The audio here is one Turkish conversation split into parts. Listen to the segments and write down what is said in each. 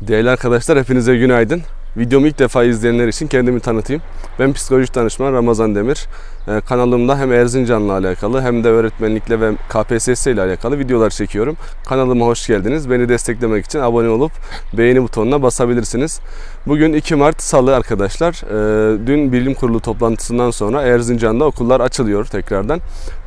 Değerli arkadaşlar hepinize günaydın. Videomu ilk defa izleyenler için kendimi tanıtayım. Ben psikolojik danışman Ramazan Demir. Ee, kanalımda hem Erzincan'la alakalı hem de öğretmenlikle ve KPSS ile alakalı videolar çekiyorum. Kanalıma hoş geldiniz. Beni desteklemek için abone olup beğeni butonuna basabilirsiniz. Bugün 2 Mart Salı arkadaşlar. Ee, dün bilim kurulu toplantısından sonra Erzincan'da okullar açılıyor tekrardan.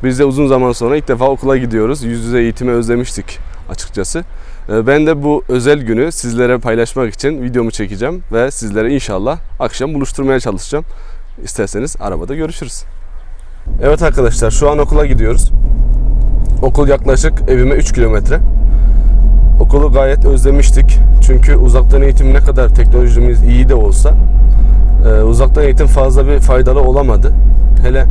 Biz de uzun zaman sonra ilk defa okula gidiyoruz. Yüz yüze eğitimi özlemiştik açıkçası. Ee, Ben de bu özel günü sizlere paylaşmak için videomu çekeceğim ve sizlere inşallah akşam buluşturmaya çalışacağım. İsterseniz arabada görüşürüz. Evet arkadaşlar şu an okula gidiyoruz. Okul yaklaşık evime 3 kilometre. Okulu gayet özlemiştik. Çünkü uzaktan eğitim ne kadar teknolojimiz iyi de olsa e, uzaktan eğitim fazla bir faydalı olamadı. Hele e,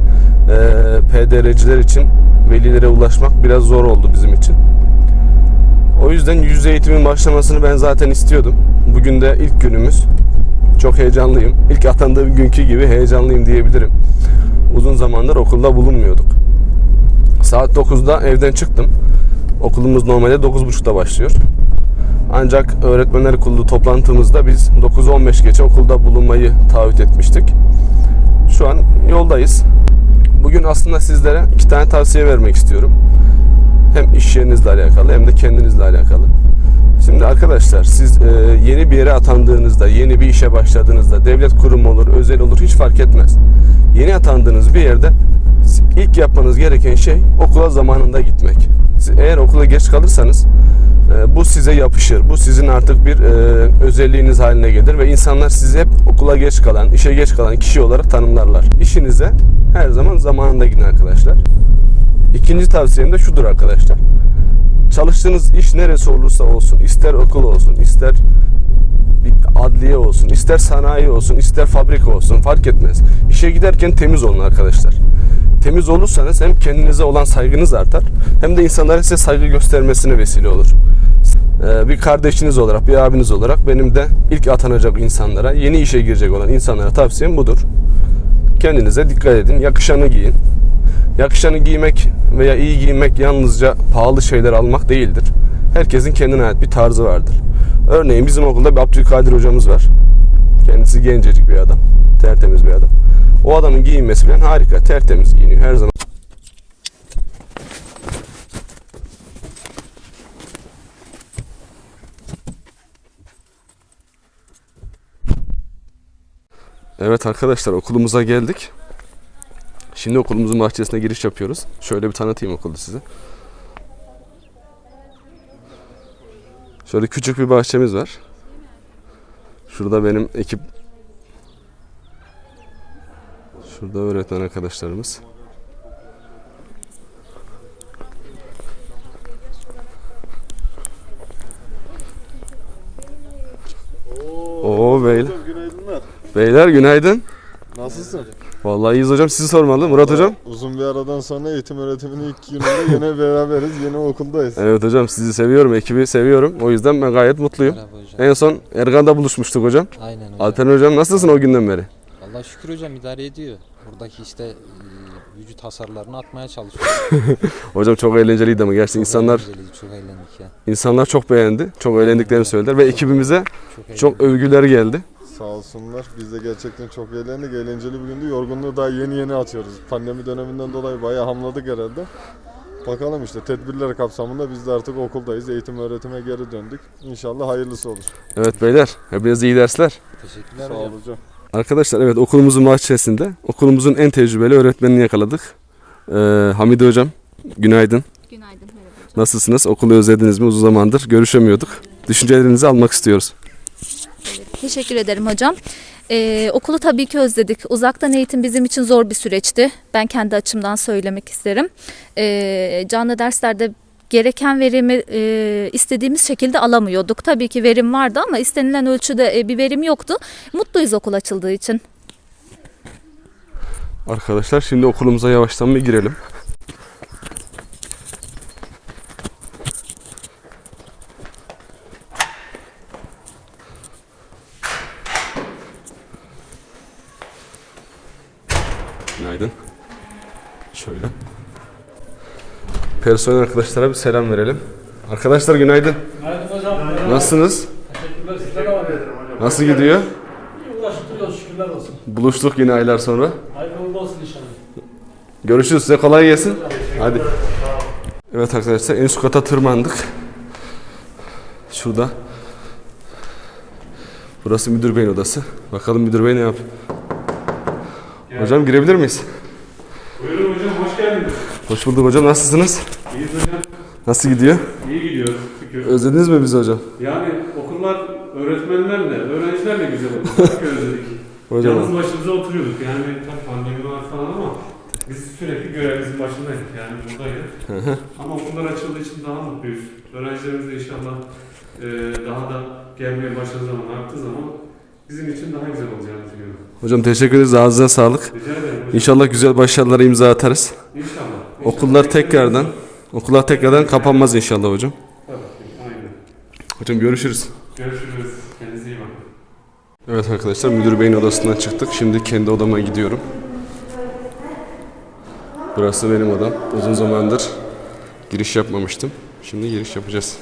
PDR'ciler için velilere ulaşmak biraz zor oldu bizim için. O yüzden yüz eğitimin başlamasını ben zaten istiyordum. Bugün de ilk günümüz. Çok heyecanlıyım. İlk atandığım günkü gibi heyecanlıyım diyebilirim. Uzun zamandır okulda bulunmuyorduk. Saat 9'da evden çıktım. Okulumuz normalde 9.30'da başlıyor. Ancak öğretmenler kurulu toplantımızda biz 9.15 geçe okulda bulunmayı taahhüt etmiştik. Şu an yoldayız. Bugün aslında sizlere iki tane tavsiye vermek istiyorum hem iş yerinizle alakalı hem de kendinizle alakalı. Şimdi arkadaşlar siz e, yeni bir yere atandığınızda, yeni bir işe başladığınızda, devlet kurumu olur, özel olur hiç fark etmez. Yeni atandığınız bir yerde ilk yapmanız gereken şey okula zamanında gitmek. Siz eğer okula geç kalırsanız e, bu size yapışır. Bu sizin artık bir e, özelliğiniz haline gelir ve insanlar sizi hep okula geç kalan, işe geç kalan kişi olarak tanımlarlar. İşinize her zaman zamanında gidin arkadaşlar. İkinci tavsiyem de şudur arkadaşlar. Çalıştığınız iş neresi olursa olsun, ister okul olsun, ister bir adliye olsun, ister sanayi olsun, ister fabrika olsun fark etmez. İşe giderken temiz olun arkadaşlar. Temiz olursanız hem kendinize olan saygınız artar hem de insanların size saygı göstermesine vesile olur. Ee, Bir kardeşiniz olarak, bir abiniz olarak benim de ilk atanacak insanlara, yeni işe girecek olan insanlara tavsiyem budur. Kendinize dikkat edin, yakışanı giyin. Yakışanı giymek veya iyi giymek yalnızca pahalı şeyler almak değildir. Herkesin kendine ait bir tarzı vardır. Örneğin bizim okulda bir Abdülkadir hocamız var. Kendisi gencecik bir adam. Tertemiz bir adam. O adamın giyinmesi falan harika. Tertemiz giyiniyor her zaman. Evet arkadaşlar okulumuza geldik. Şimdi okulumuzun bahçesine giriş yapıyoruz. Şöyle bir tanıtayım okulu size. Şöyle küçük bir bahçemiz var. Şurada benim ekip Şurada öğretmen arkadaşlarımız. Oo beyler. Günaydınlar. Beyler günaydın. Nasılsın? Vallahi iyiyiz hocam. Sizi sormalı. Murat hocam. Uzun bir aradan sonra eğitim öğretiminin ilk gününde yine beraberiz. Yine okuldayız. Evet hocam sizi seviyorum. Ekibi seviyorum. O yüzden ben gayet mutluyum. Merhaba hocam. En son Ergan'da buluşmuştuk hocam. Aynen hocam. Alperen hocam nasılsın o günden beri? Allah şükür hocam idare ediyor. Buradaki işte e, vücut hasarlarını atmaya çalışıyor. Hocam çok eğlenceliydi ama gerçekten insanlar eğlenceliydi, çok eğlendik ya. insanlar çok beğendi. Çok eğlendiklerini söylediler ve ekibimize Çok çok övgüler geldi. Sağ olsunlar. Biz de gerçekten çok eğlendik. Eğlenceli bir gündü. Yorgunluğu daha yeni yeni atıyoruz. Pandemi döneminden dolayı bayağı hamladık herhalde. Bakalım işte tedbirler kapsamında biz de artık okuldayız. Eğitim öğretime geri döndük. İnşallah hayırlısı olur. Evet beyler hepinize iyi dersler. Teşekkürler Sağ ol hocam. hocam. Arkadaşlar evet okulumuzun bahçesinde okulumuzun en tecrübeli öğretmenini yakaladık. Ee, Hamide hocam günaydın. Günaydın, merhaba hocam. Nasılsınız? Okulu özlediniz mi? Uzun zamandır görüşemiyorduk. Düşüncelerinizi almak istiyoruz. Teşekkür ederim hocam. Ee, okulu tabii ki özledik. Uzaktan eğitim bizim için zor bir süreçti. Ben kendi açımdan söylemek isterim. Ee, canlı derslerde gereken verimi e, istediğimiz şekilde alamıyorduk. Tabii ki verim vardı ama istenilen ölçüde e, bir verim yoktu. Mutluyuz okul açıldığı için. Arkadaşlar şimdi okulumuza yavaştan bir girelim. Günaydın. Şöyle. Personel arkadaşlara bir selam verelim. Arkadaşlar günaydın. Günaydın hocam. Nasılsınız? Teşekkürler Teşekkürler. Sizler de var. Nasıl gidiyor? İyi ulaşıp duruyoruz şükürler olsun. Buluştuk yine aylar sonra. Hayırlı uğurlu olsun inşallah. Görüşürüz. Size kolay gelsin. Hadi. Evet arkadaşlar en üst kata tırmandık. Şurada. Burası müdür beyin odası. Bakalım müdür bey ne yapıyor. Hocam girebilir miyiz? Buyurun hocam hoş geldiniz. Hoş bulduk hocam. Nasılsınız? İyiyiz hocam. Nasıl gidiyor? İyi gidiyor şükür. Özlediniz mi bizi hocam? Yani okullar öğretmenlerle, öğrencilerle güzel oldu. Çok özledik. Hocam. Yalnız başımıza oturuyorduk. Yani tabii pandemi var falan ama biz sürekli görevimizin başındaydık. Yani buradaydık. ama okullar açıldığı için daha mutluyuz. Öğrencilerimiz de inşallah e, daha da gelmeye başladığı zaman, arttığı zaman bizim için daha güzel olacağını düşünüyorum. Hocam teşekkür ederiz. Ağzınıza sağlık. Rica ederim hocam. İnşallah güzel başarılara imza atarız. İnşallah. Okullar tekrardan okullar tekrardan kapanmaz inşallah hocam. Tabii. Aynen. Hocam görüşürüz. Görüşürüz. Kendinize iyi bakın. Evet arkadaşlar müdür beyin odasından çıktık. Şimdi kendi odama gidiyorum. Burası benim odam. Uzun zamandır giriş yapmamıştım. Şimdi giriş yapacağız.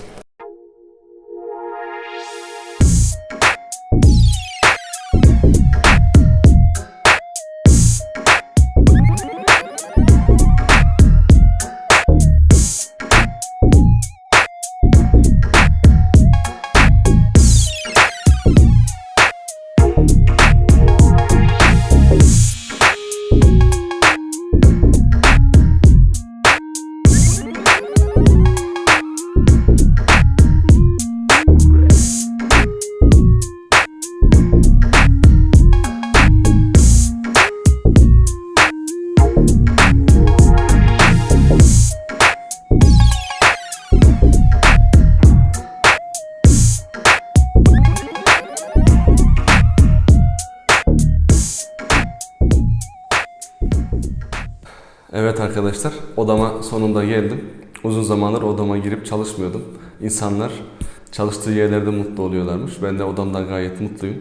İnsanlar çalıştığı yerlerde mutlu oluyorlarmış. Ben de odamdan gayet mutluyum.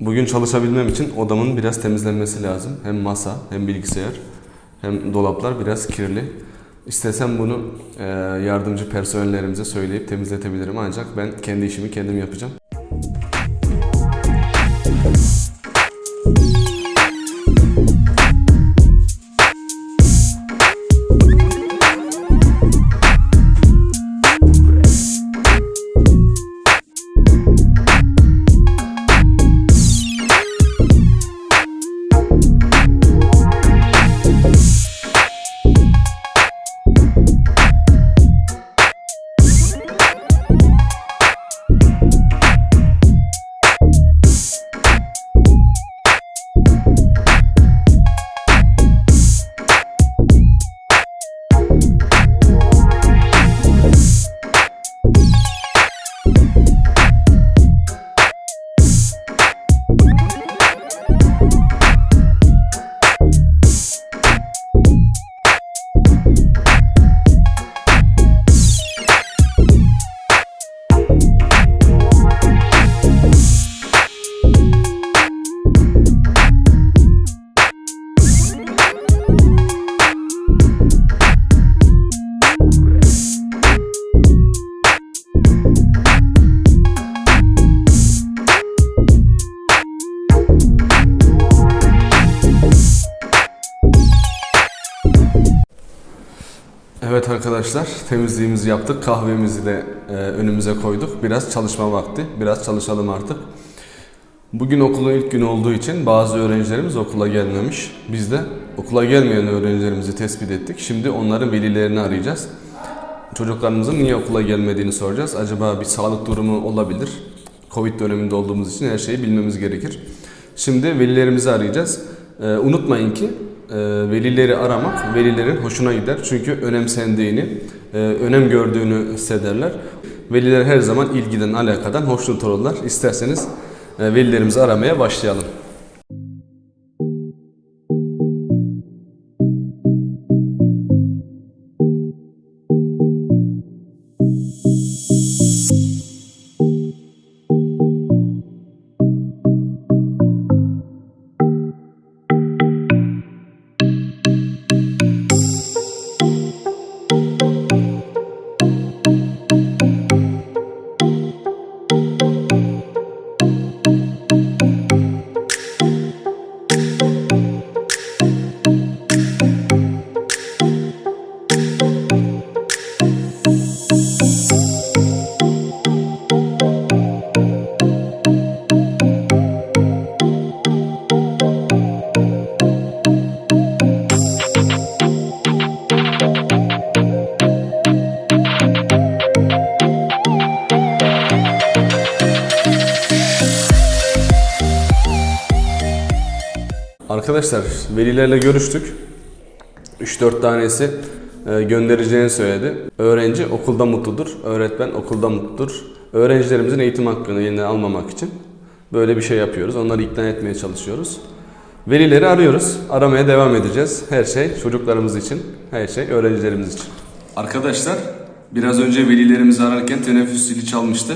Bugün çalışabilmem için odamın biraz temizlenmesi lazım. Hem masa, hem bilgisayar, hem dolaplar biraz kirli. İstesem bunu eee, yardımcı personellerimize söyleyip temizletebilirim ancak ben kendi işimi kendim yapacağım. Evet arkadaşlar temizliğimizi yaptık. Kahvemizi de e, önümüze koyduk. Biraz çalışma vakti. Biraz çalışalım artık. Bugün okulun ilk günü olduğu için bazı öğrencilerimiz okula gelmemiş. Biz de okula gelmeyen öğrencilerimizi tespit ettik. Şimdi onların velilerini arayacağız. Çocuklarımızın niye okula gelmediğini soracağız. Acaba bir sağlık durumu olabilir. Covid döneminde olduğumuz için her şeyi bilmemiz gerekir. Şimdi velilerimizi arayacağız. Ee, unutmayın ki e, velileri aramak velilerin hoşuna gider. Çünkü önemsendiğini, e, önem gördüğünü hissederler. Veliler her zaman ilgiden, alakadan hoşnut olurlar. İsterseniz e, velilerimizi aramaya başlayalım. Arkadaşlar velilerle görüştük. 3-4 tanesi e, göndereceğini söyledi. Öğrenci okulda mutludur, öğretmen okulda mutludur. Öğrencilerimizin eğitim hakkını yeniden almamak için böyle bir şey yapıyoruz. Onları ikna etmeye çalışıyoruz. Velileri arıyoruz. Aramaya devam edeceğiz. Her şey çocuklarımız için, her şey öğrencilerimiz için. Arkadaşlar biraz önce velilerimizi ararken teneffüs zili çalmıştı.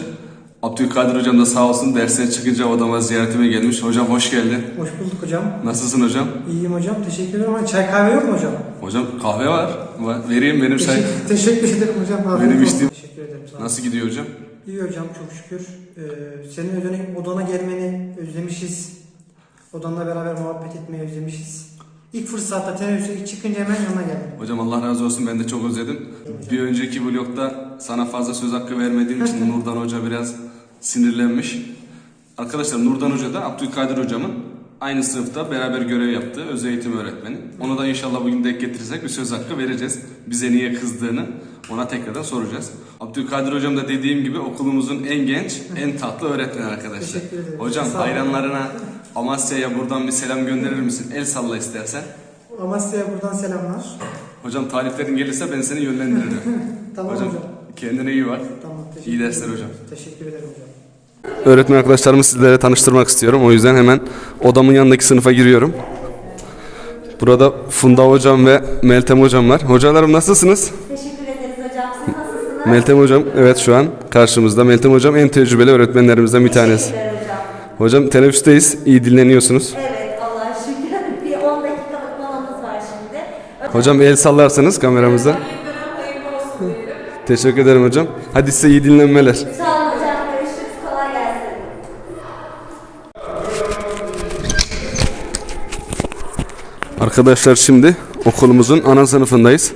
Abdülkadir hocam da sağ olsun dersten çıkınca odama ziyaretime gelmiş. Hocam hoş geldin. Hoş bulduk hocam. Nasılsın hocam? İyiyim hocam. Teşekkür ederim. Ama Çay kahve yok mu hocam? Hocam kahve var. Vereyim benim çay. Teşekkür, teşekkür ederim hocam. Benim içtiğim- Teşekkür ederim. Sağ. Nasıl gidiyor hocam? İyi hocam çok şükür. Ee, senin odana, odana gelmeni özlemişiz. Odanla beraber muhabbet etmeyi özlemişiz. İlk fırsatta teneffüse çıkınca hemen yanına geldim. Hocam Allah razı olsun ben de çok özledim. Bir önceki vlogda sana fazla söz hakkı vermediğim için Nurdan Hoca biraz sinirlenmiş. Arkadaşlar Nurdan Hoca da Abdülkadir Hocamın aynı sınıfta beraber görev yaptığı öz eğitim öğretmeni. Onu da inşallah bugün denk getirirsek bir söz hakkı vereceğiz. Bize niye kızdığını ona tekrardan soracağız. Abdülkadir Hocam da dediğim gibi okulumuzun en genç, en tatlı öğretmeni arkadaşlar. Hocam hayranlarına Amasya'ya buradan bir selam gönderir misin? El salla istersen. Amasya'ya buradan selamlar. Hocam taliplerin gelirse ben seni yönlendiririm. Tamam hocam, hocam. kendine iyi bak. Tamam. Teşekkür İyi dersler hocam. Teşekkür ederim hocam. Öğretmen arkadaşlarımı sizlere tanıştırmak istiyorum. O yüzden hemen odamın yanındaki sınıfa giriyorum. Burada Funda hocam ve Meltem hocam var. Hocalarım nasılsınız? Teşekkür ederiz hocam. Siz nasılsınız? Meltem hocam evet şu an karşımızda. Meltem hocam en tecrübeli öğretmenlerimizden bir tanesi. Teşekkürler hocam. Hocam teneffüsteyiz. İyi dinleniyorsunuz. Evet Allah'a şükür. Bir 10 dakikalık molamız var şimdi. Hocam el sallarsanız kameramızda. Teşekkür ederim hocam. Hadi size iyi dinlenmeler. Sağ olun hocam. Görüşürüz. Kolay gelsin. Arkadaşlar şimdi okulumuzun ana sınıfındayız.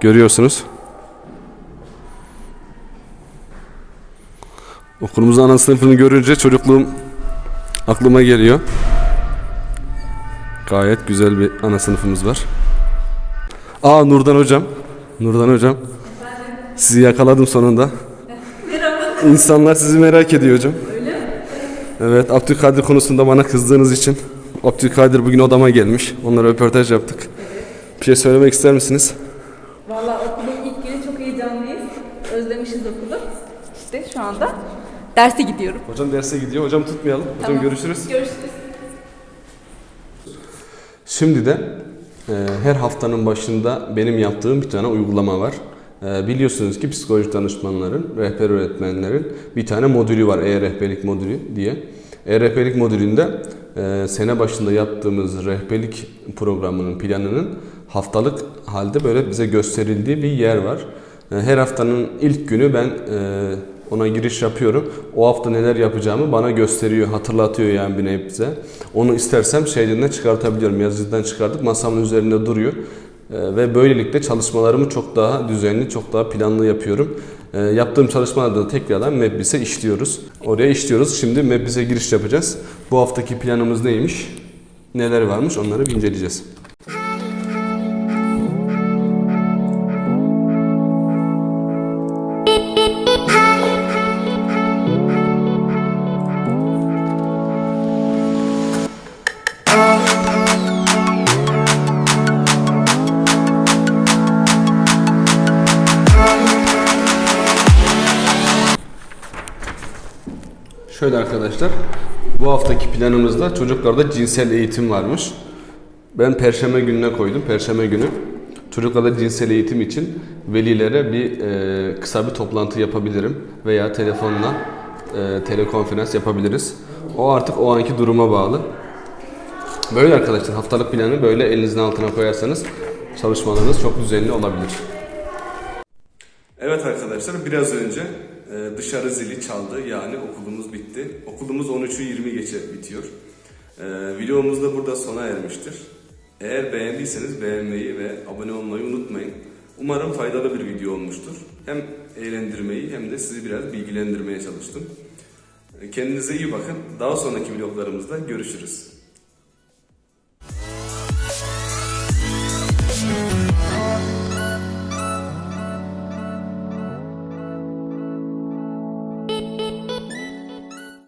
Görüyorsunuz. Okulumuzun ana sınıfını görünce çocukluğum aklıma geliyor. Gayet güzel bir ana sınıfımız var. Aa Nurdan hocam. Nurdan hocam. Sizi yakaladım sonunda. İnsanlar sizi merak ediyor hocam. Evet Abdülkadir konusunda bana kızdığınız için Abdülkadir bugün odama gelmiş. Onlara röportaj yaptık. Bir şey söylemek ister misiniz? Valla okulun ilk günü çok heyecanlıyız. Özlemişiz okulu. İşte şu anda derse gidiyorum. Hocam derse gidiyor. Hocam tutmayalım. Hocam Tamam. görüşürüz. Görüşürüz. Şimdi de e, her haftanın başında benim yaptığım bir tane uygulama var. E, biliyorsunuz ki psikolojik danışmanların, rehber öğretmenlerin bir tane modülü var. E-rehberlik modülü diye. E-rehberlik modülünde e, sene başında yaptığımız rehberlik programının planının haftalık halde böyle bize gösterildiği bir yer var. E, her haftanın ilk günü ben e, ona giriş yapıyorum. O hafta neler yapacağımı bana gösteriyor, hatırlatıyor yani bir bize. Onu istersem şeyden çıkartabiliyorum. Yazıcıdan çıkartıp masamın üzerinde duruyor. Ee, ve böylelikle çalışmalarımı çok daha düzenli, çok daha planlı yapıyorum. Ee, yaptığım çalışmalarda da tekrardan Mebbis'e işliyoruz. Oraya işliyoruz. Şimdi Mebbis'e giriş yapacağız. Bu haftaki planımız neymiş? Neler varmış onları inceleyeceğiz. Şöyle arkadaşlar, bu haftaki planımızda çocuklarda cinsel eğitim varmış. Ben perşembe gününe koydum, perşembe günü. Çocuklarda cinsel eğitim için velilere bir e, kısa bir toplantı yapabilirim veya telefonla e, telekonferans yapabiliriz. O artık o anki duruma bağlı. Böyle arkadaşlar haftalık planı böyle elinizin altına koyarsanız çalışmalarınız çok düzenli olabilir. Evet arkadaşlar biraz önce e, dışarı zili çaldı yani okulumuz bitti. Okulumuz 13'ü 20 geçe bitiyor. E, videomuz da burada sona ermiştir. Eğer beğendiyseniz beğenmeyi ve abone olmayı unutmayın. Umarım faydalı bir video olmuştur. Hem eğlendirmeyi hem de sizi biraz bilgilendirmeye çalıştım. E, Kendinize iyi bakın. Daha sonraki vloglarımızda görüşürüz.